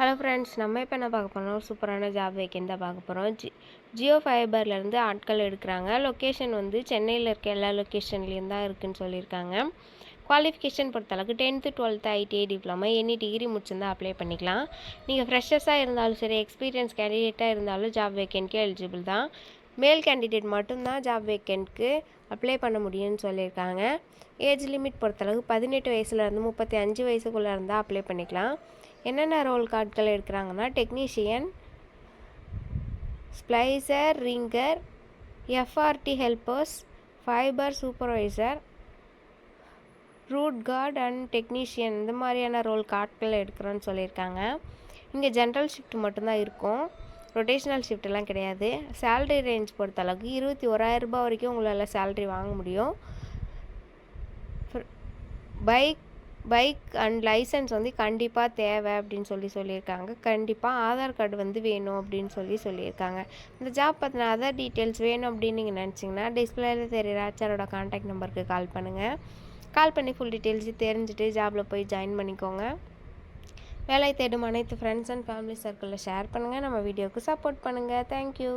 Hello friends நம்ம இப்போ என்ன பார்க்க போகிறோம் ஒரு சூப்பரான ஜாப் வேக்கன் தான் பார்க்க போகிறோம் ஜி ஜியோ ஃபைபர்லேருந்து ஆட்கள் எடுக்கிறாங்க. லொக்கேஷன் வந்து சென்னையில் இருக்க எல்லா லொக்கேஷன்லேயும் தான் இருக்குதுன்னு சொல்லியிருக்காங்க. குவாலிஃபிகேஷன் பொறுத்தளவுக்கு tenth twelfth ITI diploma any degree முடிச்சிருந்தால் apply பண்ணிக்கலாம். நீங்கள் ஃப்ரெஷர்ஸாக இருந்தாலும் சரி எக்ஸ்பீரியன்ஸ் கேண்டிடேட்டாக இருந்தாலும் ஜாப் வேக்கன்ட்க்கு எலிஜிபிள் தான். மேல் கேண்டிடேட் மட்டும்தான் ஜாப் வேக்கெண்ட்க்கு அப்ளை பண்ண முடியும்னு சொல்லியிருக்காங்க. ஏஜ் லிமிட் பொறுத்தளவு பதினெட்டு வயசுலேருந்து முப்பத்தி அஞ்சு வயசுக்குள்ளே இருந்தால் அப்ளை பண்ணிக்கலாம். என்னென்ன ரோல் கார்டுகள் எடுக்கிறாங்கன்னா technician splicer ringer FRT helpers fibre supervisor route card and technician இந்த மாதிரியான ரோல் கார்டுகள் எடுக்கிறோன்னு சொல்லியிருக்காங்க. இங்கே ஜென்ரல் ஷிஃப்ட் மட்டும்தான் இருக்கும். ரொட்டேஷனல் ஷிஃப்ட்லாம் கிடையாது. சேல்ரி ரேஞ்ச் பொறுத்த அளவுக்கு இருபத்தி ஓராயிரரூபா வரைக்கும் உங்களால் சேல்ரி வாங்க முடியும். பைக் பைக் அண்ட் லைசன்ஸ் வந்து கண்டிப்பாக தேவை அப்படின்னு சொல்லி சொல்லியிருக்காங்க. கண்டிப்பாக ஆதார் கார்டு வந்து வேணும் அப்படின்னு சொல்லி சொல்லியிருக்காங்க. இந்த ஜாப் பற்றின அதர் டீட்டெயில்ஸ் வேணும் அப்படின்னு நீங்கள் நினச்சிங்கன்னா டிஸ்பிளேல தெரியுற ஆச்சாரோட காண்டாக்ட் நம்பருக்கு கால் பண்ணுங்கள் கால் பண்ணி ஃபுல் டீட்டெயில்ஸ் தெரிஞ்சுட்டு ஜாபில் போய் ஜாயின் பண்ணிக்கோங்க. வேலை தேடும் அனைத்து ஃப்ரெண்ட்ஸ் அண்ட் ஃபேமிலி சர்க்கிளில் ஷேர் பண்ணுங்கள் நம்ம வீடியோவுக்கு சப்போர்ட் பண்ணுங்கள் தேங்க்யூ